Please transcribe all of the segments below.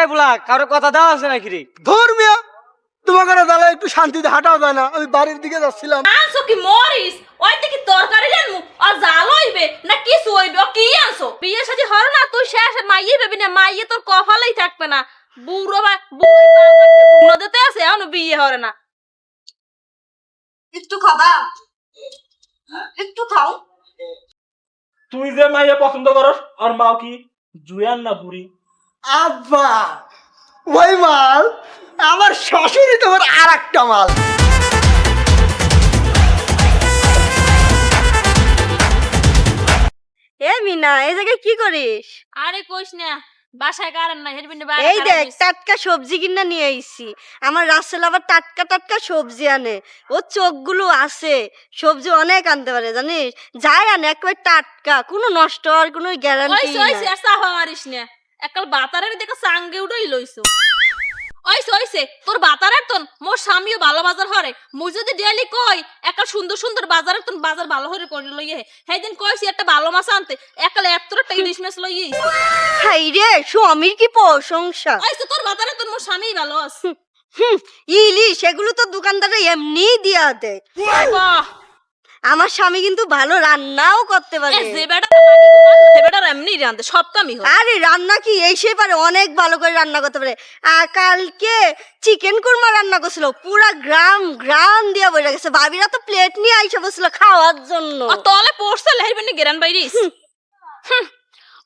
এই বুলা কারও কথা দেওয়া আছে নাকি রে? ধর্মীয়। তোমাকে দাঁড়া একটু শান্তিতে হাঁটাও যায় না। আমি বাড়ির দিকে যাচ্ছিলাম। আনছো কি মরিস ওই কি তরকারি জানমু আর জাল হইবে না কিছু হইবে? ও কি আনছো? বিয়ে সাজি হর না তুই শেষ মাইয়ে ভেবি না মাইয়ে তোর কপালেই থাকবে না। বুড়ো বা বুড়ো বাবা কি দিতে আছে এখন বিয়ে হরে না। একটু খাবা। একটু খাও। তুই যে মাইয়া পছন্দ করস আর মাও কি জুয়ান না বুড়ি? আব্বা। ওই মাল আমার শাশুড়ি তোমার আর একটা মাল। এ মিনা এই জায়গায় কি করিস? আরে কইস না বাসায় কারেন না হেরবিন এই দেখ টাটকা সবজি কিনা নিয়ে আইছি। আমার রাসেল আবার টাটকা টাটকা সবজি আনে। ও চোখগুলো আছে সবজি অনেক আনতে পারে জানিস? যাই আনে একেবারে টাটকা কোনো নষ্ট হওয়ার কোনো গ্যারান্টি আর সাফা মারিস না। একাল বাতারের দেখে সাঙ্গে উঠাই লইছো। ওইছে ওইছে তোর বাতারের তন মোর স্বামীও ভালো বাজার হরে। মুই যদি ডেলি কই একাল সুন্দর সুন্দর বাজারের তন বাজার ভালো হরে করে লইয়ে। সেই দিন কইছি একটা ভালো মাছ আনতে একাল এতটা ইলিশ মাছ লইয়ে হাই রে স্বামীর কি প্রশংসা? ওইছে তোর বাতারের তন মোর স্বামী ভালো আছে। হুম, ইলিশ সেগুলো তো দোকানদারে এমনিই দিয়া দেয়। বাহ! আমার স্বামী কিন্তু ভালো রান্নাও করতে পারে। যে বেটা সে বেটার এমনি রান্ধে সব কামই হয় আরে রান্না কি? এই সে পারে অনেক ভালো করে রান্না করতে পারে। আর কালকে চিকেন কুরমা রান্না করছিল পুরা গ্রাম গ্রাম দিয়ে বসে গেছে। ভাবিরা তো প্লেট নিয়ে আইসা বসছিল খাওয়ার জন্য। আর তলে পড়ছে লেহাইবেন গেরান বাইরিস হুম,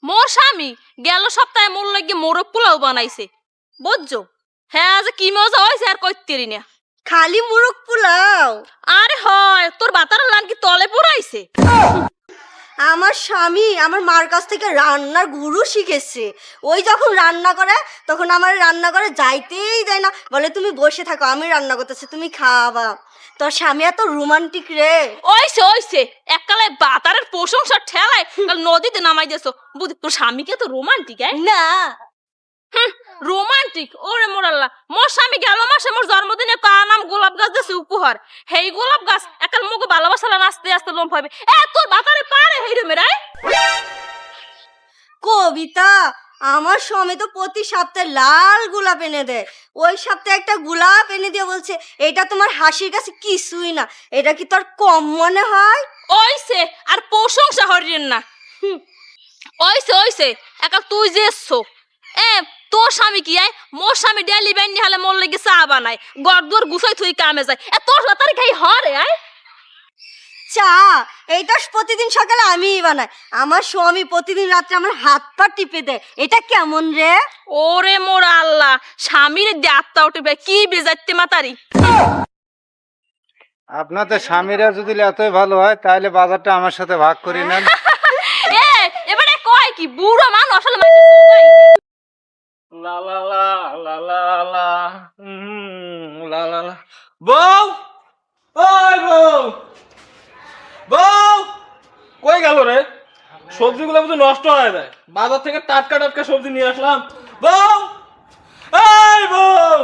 মোর স্বামী গেল সপ্তাহে মোর লাগে মোরগ পোলাও বানাইছে। বুঝছ? হ্যাঁ আজ কি মজা হয়েছে আর কইতেরি না। খালি মুরগ পোলাও। আরে হয় তোর বাতার লান কি তলে পড়াইছে? আমার স্বামী আমার মার কাছ থেকে রান্নার গুরু শিখেছে। ওই যখন রান্না করে তখন আমার রান্না করে যাইতেই দেয় না। বলে তুমি বসে থাকো আমি রান্না করতেছি তুমি খাওয়াবা তোর স্বামী এত রোমান্টিক রে। ওইছে ওইছে এককালে বাতারের প্রশংসা ঠেলায় কাল নদীতে নামাই দিয়েছ। বুঝি তোর স্বামীকে তো রোমান্টিক না। রোমান্টিক ওরে মোরাল্লা। মোর স্বামী গেল মাসে মোর জন্মদিনে তার নাম গোলাপ উপহার হেই গোলাপ গাছ একাল মুখ ভালোবাসালা নাচতে আসতে লোম পাবে এ তোর বাতারে পারে হেই রে মেরাই। কবিতা আমার স্বামী তো প্রতি সপ্তাহে লাল গোলাপ এনে দেয়। ওই সপ্তাহে একটা গোলাপ এনে দিয়ে বলছে এটা তোমার হাসির কাছে কিছুই না এটা কি তোর কম মনে হয়? ওইছে আর প্রশংসা হরিয়েন না। হুম। ওইছে ওইছে একা তুই যে এসছো। এ তোর স্বামী কি আয়? মোর স্বামী ডেলি বেন হলে মোর লাগে চা বানায় গড় দুয়ার গুছাই থুই কামে যায়। এ তোর তার খাই হরে আয়। চা এইটা প্রতিদিন সকালে আমিই বানাই। আমার স্বামী প্রতিদিন রাত্রে আমার হাত পা টিপে দেয়। এটা কেমন রে? ওরে মোর আল্লাহ স্বামীর দেবতা উঠবে কি বেজাইতে মাতারি। আপনাদের স্বামীরা যদি এতই ভালো হয় তাহলে বাজারটা আমার সাথে ভাগ করে নেন। এ এবারে কয় কি বুড়ো মানুষ আসলে সোদাই লা লা লা লা লা লা লা লা লা বউ ওই বউ বউ কই গেল রে? সবজিগুলো বুঝি নষ্ট হয়ে যায়। বাজার থেকে টাটকা টাটকা সবজি নিয়ে আসলাম। বউ! এই বউ!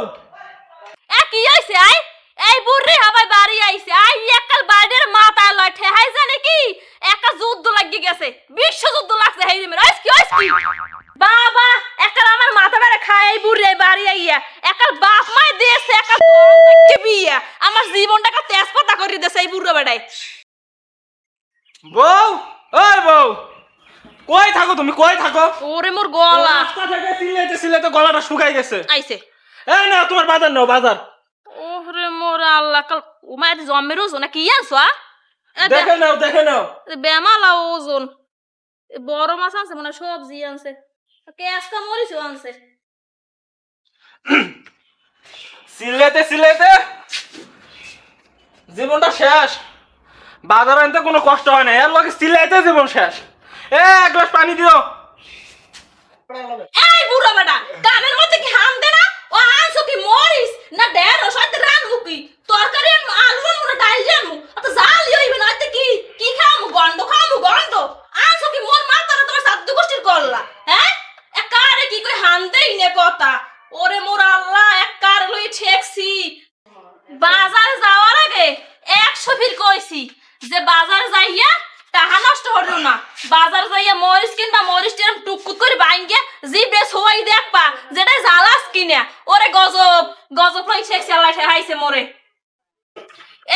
এ, কি হইছে, আই? এই বুড়ি হাবাই বাড়ি আইছে। আই একাল বাইরের মাথা লয় ঠেহাই জানে কি একা যুদ্ধ লাগি গেছে। বিশ্ব যুদ্ধ লাগছে, হেই রে আইস কি আইস কি? বাবা একাল আমার মাথা বেড়ে খায় এই বুড়ি বাড়ি আইয়া একাল বাপ মাই দেশে একাল দেখতে বিয়া। আমার জীবনটাকে তেজপাতা করে দেছে এই বুড়ো বেড়াই বউ ওই বউ কই থাকো তুমি কই থাকো? ওরে মোর গলা। রাস্তা থেকে সিলেতে সিলেতে গলাটা শুকাই গেছে। আইছে। এই না তোমার বাজার নাও বাজার। ওরে মোর আল্লাহ কাল উমায় জমের ওজন কি আনছো দেখে নাও দেখে নাও। বেমালা ওজন। বড় মাছ আনছে মানে সবজি আনছে। মরিচও আনছে। সিলেতে সিলেতে জীবনটা শেষ। বাজার আনতে কোনো কষ্ট হয় না। এর লগে সিলাইতে জীবন শেষ। এ এক গ্লাস পানি দিও। এই বুড়ো বেটা কানের মধ্যে কি হাম দে না? ও আনছো কি মরিস না ডের ও সাথে রান মুকি তরকারি আলু ডাল আনমু অত জাল হইবে না এতে কি কি খামু গন্ড খামু গন্ড আনছো কি মোর মাথাটা তোমার সাধ্য গোষ্ঠীর করলা হ্যাঁ এক কারে কি কই হাম দেই নে কথা ওরে মোর আল্লাহ এক কার লই ঠেকছি বাজার যাওয়ার আগে একশো ফির কইছি যে বাজার যাইয়া টাকা নষ্ট হলো না বাজার যাইয়া মরিচ কিনবা মরিচ টিরম টুকুট করে বাইঙ্গে জি বেশ হওয়াই দেখবা যে কিনা ওরে গজব গজব লই শেখ চালাই হাইছে মোরে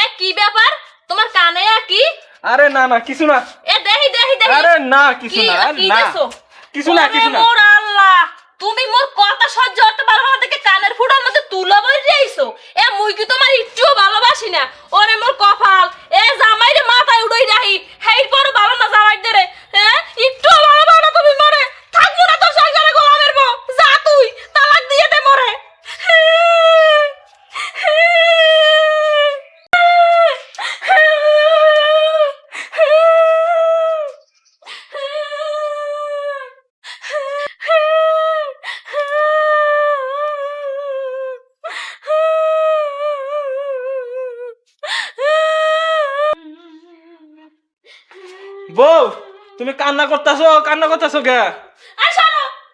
এ কি ব্যাপার তোমার কানে আর কি আরে না না কিছু না। এ দেহি দেহি দেহি। আরে না কিছু না না। কিছু না কিছু না। মোর আল্লাহ তুমি মোর কথা সহ্য করতে পারো না দেখে কানের ফুটার মধ্যে তুলা বই যাইছো। এ মুই কি তোমার একটুও ভালোবাসি না? ওরে মোর কপাল এ জামাই রে মাথায় উড়াই রাহি হেই পর ভালো না জামাই দে হ্যাঁ? একটুও ভালো না তুমি মরে। থাকব না তোর সংসারে গোলামের বউ যা তুই তালাক দিয়ে দে মরে বউ তুমি কান্না করতেছো কান্না করতেছো কে?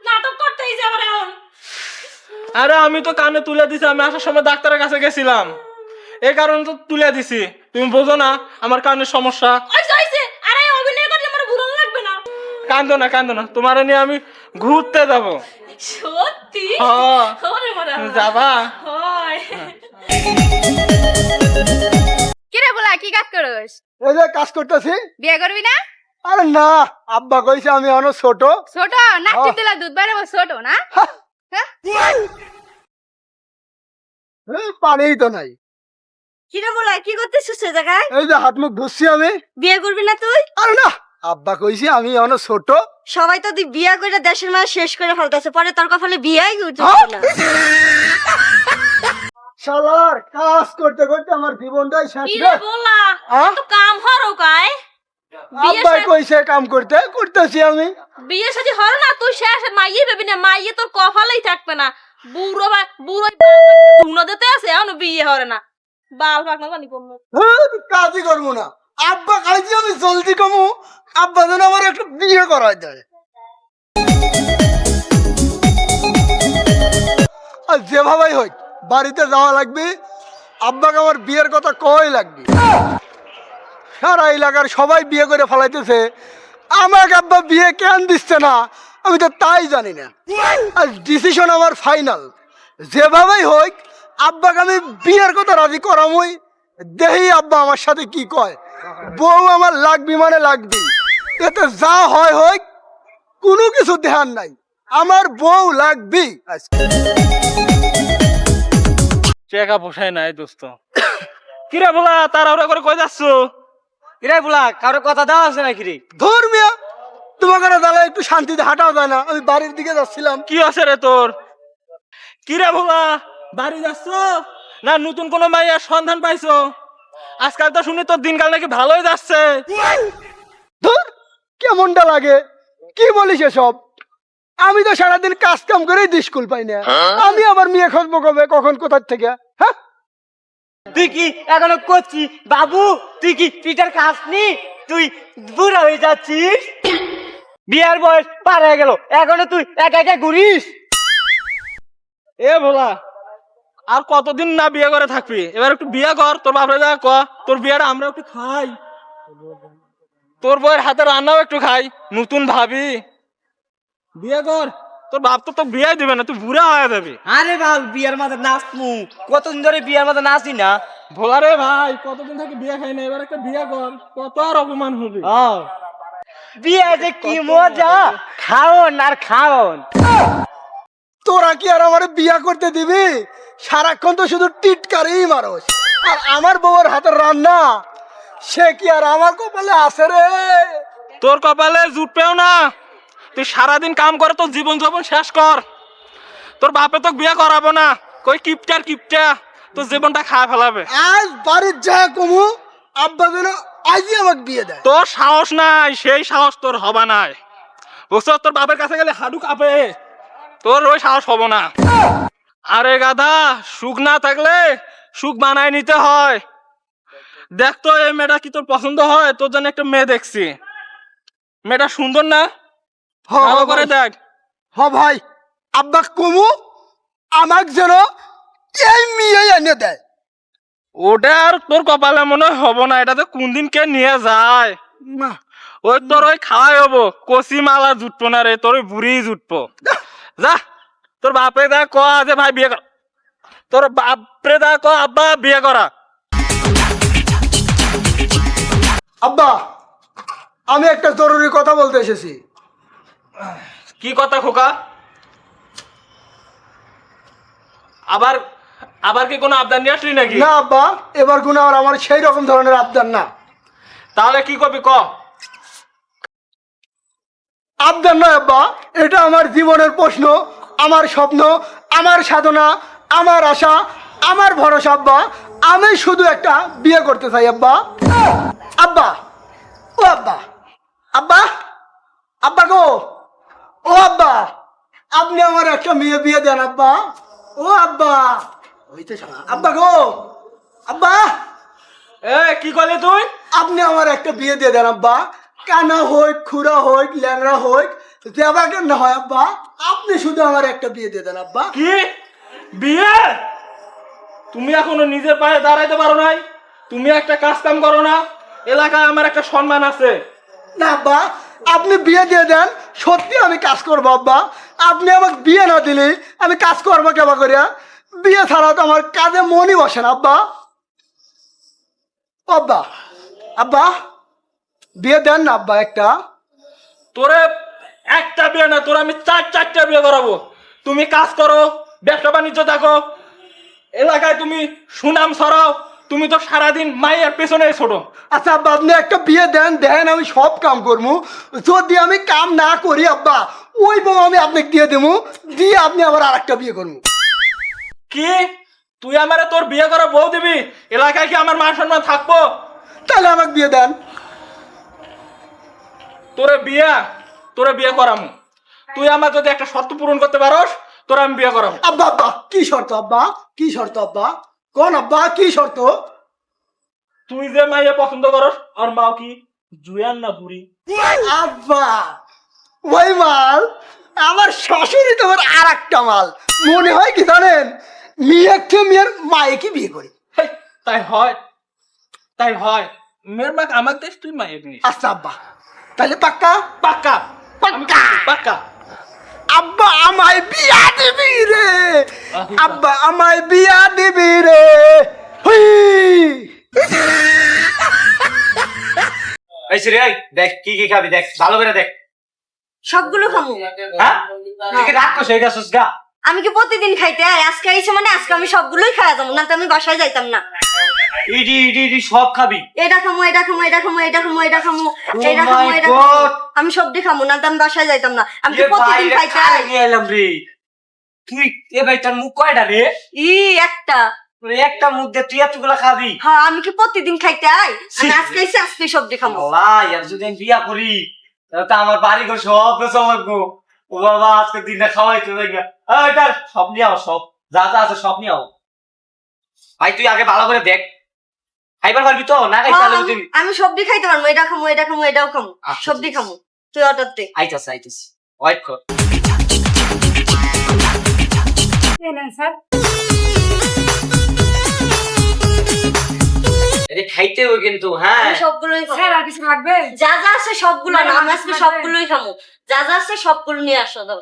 নাটক করতেই যাবে এখন। আরে আমি তো কানে তুলে দিছি আমি আসার সময় ডাক্তারের কাছে গেছিলাম। এই কারণে তো তুলে দিছি। তুমি বোঝো না আমার কানের সমস্যা। ওই হইছে আরে অভিনয় করলে আমার ঘুরন লাগবে না। কান্দো না কান্দো না তোমার নিয়ে আমি ঘুরতে যাব। সত্যি। যাবা? হয়। কিরে বলা কি কাজ করস? এই যে কাজ করতেছি। বিয়ে করবি না? আরে না আব্বা কইছে আমি অনেক ছোট। ছোট? নাচি দিলা দুধ বাইরে ছোট না? হ্যাঁ? পানিই তো নাই। কিরে বলা কি করতেছিস সে জায়গায়? এই যে হাত মুখ ধুচ্ছি আমি। বিয়ে করবি না তুই? আরে না আব্বা কইছে আমি অনেক ছোট। সবাই তো তুই বিয়া করে দেশের মাঝে শেষ করে ফেলতেছে পরে তোর কপালে বিয়াই উঠছে না। শালার কাজ করতে করতে আমার জীবনটাই শেষ কাম হরো কায়? আব্বাই কইছে কাম করতে করতেছি আমি। বিয়ে সাথে হর না তুই শেষ মাইয়ে ভেবি না মাইয়ে তোর কপালেই থাকবে না। বুড়ো বুড়ো ধুনো দিতে আছে? এখন বিয়ে হরে না। বাল পাক না জানি হ্যাঁ, কাজই করব না। আব্বা খাইছি আমি জলদি কমু। আব্বা যেন আমার একটু বিয়ে করাই দেয়। আর যেভাবেই হোক বাড়িতে যাওয়া লাগবে। আব্বাকে আমার বিয়ের কথা কই লাগবে। সারা এলাকার সবাই বিয়ে করে ফেলাইতেছে। আমাকে আব্বা বিয়ে কেন দিচ্ছে না? আমি তো তাই জানি না। আর ডিসিশন আমার ফাইনাল যেভাবেই হোক, আব্বাকে আমি বিয়ের কথা রাজি করামই। দেহি আব্বা আমার সাথে কি কয়। বউ আমার লাগবি মানে লাগবি এতে যা হয় হোক, কোনো কিছু ধ্যান নাই। আমার বউ লাগবি চেকা পোষায় নাই দোস্ত। কিরে বলা তাড়াহুড়া করে কই যাচ্ছ? কিরে বলা কারও কথা দেওয়া আছে নাকি রে? ধর্মিয়া। তোমাকে একটু শান্তিতে হাঁটাও যায় না। আমি বাড়ির দিকে যাচ্ছিলাম। কি আছে রে তোর? কিরে বাড়ি যাচ্ছ? না নতুন কোনো মাইয়ার সন্ধান পাইছো? আজকাল তো শুনি তোর দিনকাল নাকি ভালোই যাচ্ছে। ধর কেমনটা লাগে? কি বলিস এসব? আমি তো সারাদিন কাজ কাম করেই স্কুল পাই না। আমি আবার মেয়ে খুঁজবো কবে কখন কোথার থেকে? হ্যাঁ তুই কি এখনও করছি বাবু তুই কি পিটার খাসনি? তুই বুড়া হয়ে যাচ্ছিস? বিয়ার বয়স পার হয়ে গেল। এখনও তুই একা একা ঘুরিস? এ ভোলা আর কতদিন না বিয়ে করে থাকবি? এবার একটু বিয়ে কর তোর বাপরে যা ক। তোর বিয়েটা আমরা একটু খাই। তোর বউয়ের হাতে রান্নাও একটু খাই। নতুন ভাবি। বিয়ে কর। তোর বাপ তো তোর বিয়ে দিবে না তুই বুড়া হয়ে যাবি। আরে বাবু বিয়ার মাঝে নাচমু। কতদিন ধরে বিয়ার মাঝে নাচি না? ভোলা রে ভাই কতদিন থেকে বিয়ে খাই না? এবার একটা বিয়ে কর কত আর অপমান হবি। বিয়ে যে কি মজা খাওন আর খাওন। তোরা কি আর আমার বিয়া করতে দিবি? সারাক্ষণ তো শুধু টিটকারেই মারস। আর আমার বউর হাতের রান্না সে কি আর আমার কপালে আছে রে? তোর কপালে জুট পেও না। তুই সারাদিন কাম করে তোর জীবন যাপন শেষ কর। তোর বাপে তো বিয়ে করাবো না। কই কিপটার কিপটা তোর জীবনটা খায় ফেলাবে। আজ বাড়ির যা কমু আব্বা যেন আজই আমাকে বিয়ে দেয়। তোর সাহস নাই সেই সাহস তোর হবা নাই। বুঝছ? তোর বাপের কাছে গেলে হাডু কাঁপে। তোর ওই সাহস হব না। আরে গাধা সুখ না থাকলে সুখ বানায় নিতে হয়। দেখ তো এই মেয়েটা কি তোর পছন্দ হয়? তোর জন্য একটা মেয়ে দেখছি। মেয়েটা সুন্দর না? ভালো করে। দেখ। হ ভাই। আব্বা কমু আমাকে যেন এই মেয়ে এনে দেয়। ওটা আর তোর কপালে মনে হব না এটা তো কোন দিন কে নিয়ে যায়। না। ওই তোর ওই খাওয়াই হব কচি মালা জুটবো না রে তোর বুড়ি জুটবো। যা তোর বাপরে দা ক যে ভাই বিয়ে কর তোর বাপরে দা ক আব্বা বিয়ে করা। আব্বা আমি একটা জরুরি কথা বলতে এসেছি। কি কথা খোকা? আবার আবার কি কোনো আবদার নিয়ে আসলি নাকি? না আব্বা এবার গুণ আর আমার সেই রকম ধরনের আবদার না। তাহলে কি করবি ক? আবদার নয় আব্বা এটা আমার জীবনের প্রশ্ন আমার স্বপ্ন আমার সাধনা আমার আশা আমার ভরসা আব্বা। আমি শুধু একটা বিয়ে করতে চাই আব্বা। আব্বা ও আব্বা। আব্বা আব্বা গো। ও আব্বা আপনি আমার একটা মেয়ে বিয়ে দেন আব্বা। ও আব্বা হইতে আব্বা গো আব্বা। এ কি করলি তুই? আপনি আমার একটা বিয়ে দিয়ে দেন আব্বা। কানা হোক খুড়া হোক ল্যাংড়া হোক দেবাকে না হয় আব্বা আপনি শুধু আমার একটা বিয়ে দিয়ে দেন আব্বা। কি? বিয়ে? তুমি এখনও নিজের পায়ে দাঁড়াইতে পারো নাই। তুমি একটা কাজ কাম করো না। এলাকায় আমার একটা সম্মান আছে। না আব্বা আপনি বিয়ে দিয়ে দেন, সত্যি আমি কাজ করব, আব্বা। আপনি আমাকে বিয়ে না দিলে আমি কাজ করব কেবা করিয়া? বিয়ে ছাড়া তো আমার কাজে মনই বসে না, আব্বা। আব্বা আব্বা, বিয়ে দেন না, আব্বা, একটা। তোরে একটা বিয়ে না, তোর আমি চার চারটা বিয়ে করাবো। তুমি কাজ করো, ব্যবসা বাণিজ্য দেখো। এলাকায় তুমি সুনাম ছড়াও তুমি তো সারাদিন মায়ের পেছনে ছোটো। আচ্ছা আব্বা আপনি একটা বিয়ে দেন দেন আমি সব কাম করব যদি আমি কাম না করি আব্বা ওই বউ আমি আপনাকে দিয়ে দেবো দিয়ে আপনি আবার আর একটা বিয়ে করব কি? তুই আমারে তোর বিয়ে করা বউ দিবি? এলাকায় কি আমার মান সম্মান থাকব? তাহলে আমাকে বিয়ে দেন। তোরে বিয়া তোরে বিয়ে করামু। তুই আমার যদি একটা শর্ত পূরণ করতে পারস তোর আমি বিয়ে করাবো আব্বা আব্বা কি শর্ত আব্বা? কি শর্ত আব্বা? কোন আব্বা কি শর্ত? তুই যে মাইয়া পছন্দ করস আর মাও কি জুয়ান না বুড়ি? আব্বা ওই মাল আমার শাশুড়ি তোমার আর একটা মাল। মনে হয় কি জানেন মেয়ের থেকে মেয়ের মায়ে কি বিয়ে করি। তাই হয় তাই হয়। মেয়ের মাকে আমাকে দেশ তুই মায়ের নিস। আচ্ছা আব্বা তাহলে পাক্কা? পাক্কা। পাক্কা। পাক্কা। আব্বা আমায় বিয়া দিবি রে। আব্বা আমায় বিয়া দিবি রে। এই সিরি দেখ কি কি খাবি দেখ ভালো করে দেখ। সবগুলো খামু। হ্যাঁ? রাগ এটা সুস্গা আমি কি প্রতিদিন খাইতে? আজকে আইছে মানে আজকে আমি সবগুলোই খাওয়া যাব না তো আমি বাসায় যাইতাম না। ইডি ইডি ইডি সব খাবি। এটা খামু এটা খামু এটা খামু এটা খামু এটা খামু Oh এটা খামু এটা খামু! আমি সবজি খামু না তো আমি বাসায় যাইতাম না। আমি কি প্রতিদিন নিয়ে এলাম রে। তুই এ ভাই তোর মুখ কয়টা রে? ই একটা। একটা মুখ দিয়ে তুই এতগুলা খাবি? হ্যাঁ আমি কি প্রতিদিন খাইতে আই আমি আজকে আইছি আজকে সবজি খামু। আল্লাহ ইয়ার যদি আমি বিয়া করি তাহলে তো আমার বাড়ি ঘর সব সময় ও বাবা আজকে দিনটা খাওয়াই তো দেখবে এটা সব নিয়ে আও সব। যা যা আছে সব নিয়ে আও ভাই তুই আগে ভালো করে দেখ। খাইবার পারবি তো? না খাই তাহলে আমি- তুই আমি সবজি খাইতে পারব এটা খামু এটা খামু এটাও খামু। আচ্ছা, সবজি ঠিক খামু তুই অর্ডার দে। আইতাছে আইতাছে। ওয়েট কর। খাইতে হবে কিন্তু হ্যাঁ। আমি সবগুলোই স্যার আর কিছু লাগবে? যা যা আছে সবগুলো না আমি আজকে সবগুলোই খামু। যা যা আছে সবগুলো নিয়ে আসো দাও।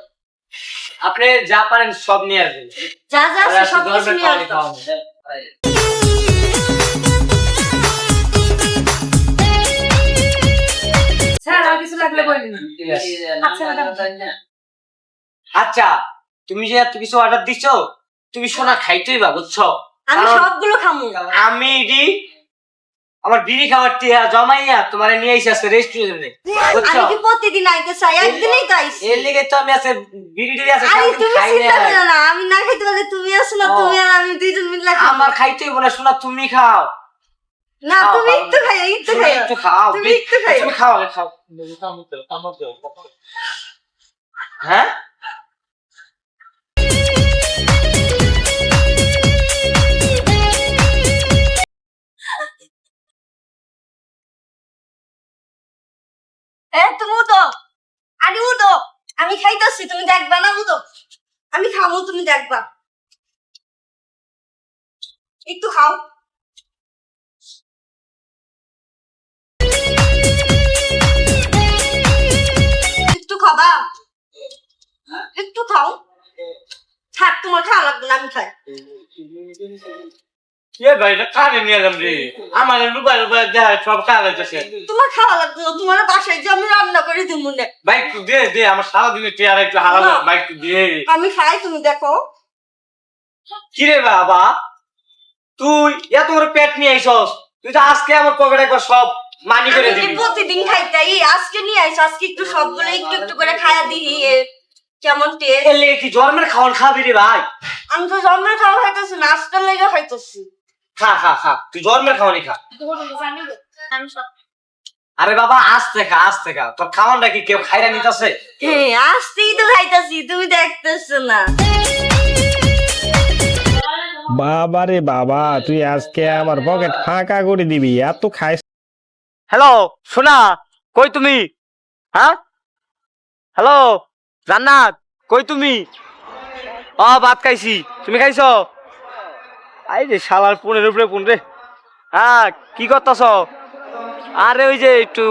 আপনি যা পারেন সব নিয়ে আসবেন। যা যা আছে সব কিছু নিয়ে পানি স্যার আর কিছু লাগলে বলুন আচ্ছা আচ্ছা তুমি যে এত কিছু অর্ডার দিছো তুমি সোনা খাইতেই বা বুঝছ? আমি সবগুলো খামু। আমি এটি আমার বিড়ি খাবার টিয়া জমাইয়া তোমার নিয়ে রেস্টুরেন্টে আমি কি প্রতিদিন আইতে চাই? একদিনই তো আইছি। এর লিগে তো আমি আছে বিড়ি টিড়ি আছে আরে তুমি চিন্তা করো না আমি না খাইতে পারলে তুমি আসো না তুমি আর আমি দুইজন মিলে খাব। আমার খাইতে হইব না শোনা তুমি খাও। না তুমি খাও। একটু খাই একটু শোনা, খাই একটু খাও তুমি একটু খাইও। তুমি খাও আগে খাও হ্যাঁ এ তুমি উঠো আরে উঠো আমি খাইতেছি তুমি দেখবা না উঠো আমি খাব তুমি দেখবা একটু খাও একটু খাও। থাক তোমার খাওয়া লাগবে না আমি খাই। এ ভাই এটা কানে নিয়ে এলাম রে? আমার লুবাই লুবাই দেয় সব কাজ হইতেছে তোমার খাওয়া লাগবে না তোমার বাসায় যে আমি রান্না করে দিব না। ভাই একটু দে দে আমার সারাদিনের চেয়ার একটু হারাবো না। ভাই একটু দে। আমি খাই তুমি দেখো। কিরে বাবা? তুই এত বড় পেট নিয়ে আইসস তুই তো আজকে আমার পকেটে একবার সব মানি করে দিবি। প্রতিদিন খাইতে এই আজকে নিয়ে আইসো আজকে একটু সবগুলো একটু একটু করে খাইয়া দিই। কেমন টেস্ট? এলে কি জন্মের খাওয়ান খাবি রে ভাই। আমি তো জন্মের খাওয়া খাইতেছি নাস্তার লেগে খাইতেছি। খা খা খা তুই জন্মের খাওয়ানি খা। আরে বাবা আসতে খা আসতে খা। তোর খাওয়ানটা কি কেউ খাইরা নিতেছে? হ্যাঁ আসতেই তো খাইতেছি তুমি দেখতেছো না। বাবা রে বাবা তুই আজকে আমার পকেট ফাঁকা করে দিবি এত খাইস হ্যালো সোনা কই তুমি? হ্যাঁ? হ্যালো জান্নাত কই তুমি? অ ভাত খাইছি। তুমি খাইছ? আই রে শালার পুনের উপরে পুন রে। হ্যাঁ কি করতেছ? আরে ওই যে একটু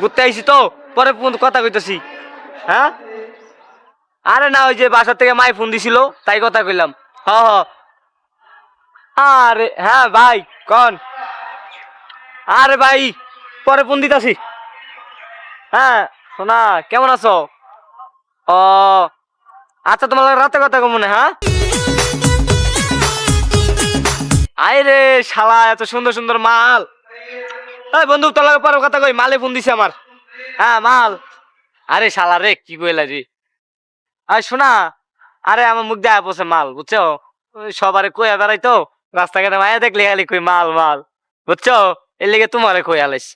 ঘুরতে আইছি তো, পরে ফোন কথা কইতেছি। হ্যাঁ? আরে না, ওই যে বাসা থেকে মাই ফোন দিছিল, তাই কথা কইলাম। হ হ। আরে হ্যাঁ ভাই, কন? আরে ভাই, পরে ফোন দিতাছি। হ্যাঁ সোনা, কেমন আছো? ও আচ্ছা তোমার রাতে কথা কমনে হ্যাঁ? আয় রে শালা, এত সুন্দর সুন্দর মাল। এই বন্ধু, তোর লগে কথা কই, মালে ফোন দিছে আমার। হ্যাঁ মাল। আরে শালা রে, কি কইলা জি আয় শোনা, আরে আমার মুখ দেয়া পড়ছে মাল, বুঝছ? সবারে কইয়া বেড়াই তো, রাস্তাঘাটে মায়া দেখলে খালি কই মাল মাল। বুঝছ? এর লেগে তোমারে কই আলাইস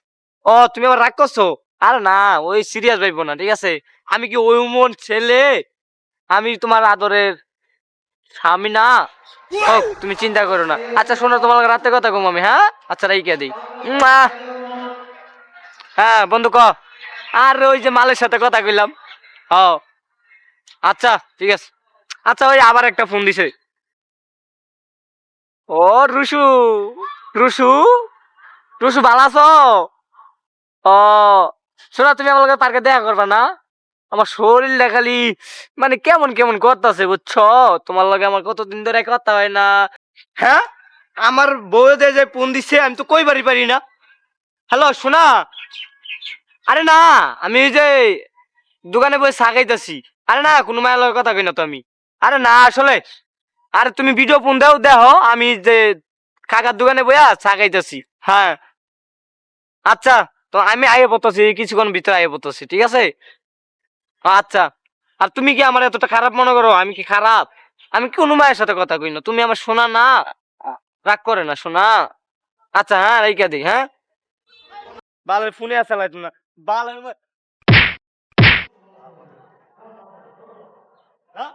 ও, তুমি আবার রাগ করছ? আরে না, ওই সিরিয়াস ভাইবো না, ঠিক আছে? আমি কি ওই মন ছেলে? আমি তোমার আদরের স্বামী না? ও তুমি চিন্তা করো না। আচ্ছা শোনো তোমার রাতে কথা কম আমি হ্যাঁ? আচ্ছা রাইকা দিই। হ্যাঁ বন্ধু, ক? আর, ওই যে মালের সাথে কথা কইলাম। ও আচ্ছা ঠিক আছে। আচ্ছা ওই আবার একটা ফোন দিছে। ও রুশু রুশু রুশু ভালো আছো? ও। শোনা, তুমি আমার পার্কে দেখা করবা না? আমার শরীরটা খালি মানে কেমন কেমন করতেছে, বুঝছ? তোমার লগে আমার কতদিন ধরে কথা হয় না। হ্যাঁ? আমার বউ যে ফোন দিছে, আমি তো কইবারই পারি না? হ্যালো, শোনা? আরে না, আমি যে দোকানে বসে সাগাইতেছি আরে না, কোনো মায়ের লগে কথা কই না তো আমি। আরে না, আসলে। আরে তুমি ভিডিও ফোন দাও, দেখো, আমি যে কাকার দোকানে বইয়া সাগাইতেছি হ্যাঁ। আচ্ছা। তো আমি আইয়ে পড়তেছি, কিছুক্ষণ ভিতরে আইয়ে পড়তেছি, ঠিক আছে? আচ্ছা আর তুমি কি আমার এতটা খারাপ মনে করো? আমি কি খারাপ? আমি কোনো মায়ের সাথে কথা কই না? তুমি আমার শোনা না? রাগ করে না শোনা আচ্ছা হ্যাঁ রাইকা দি হ্যাঁ? বালের ফোনে আসা লাগতো না বালের হ্যাঁ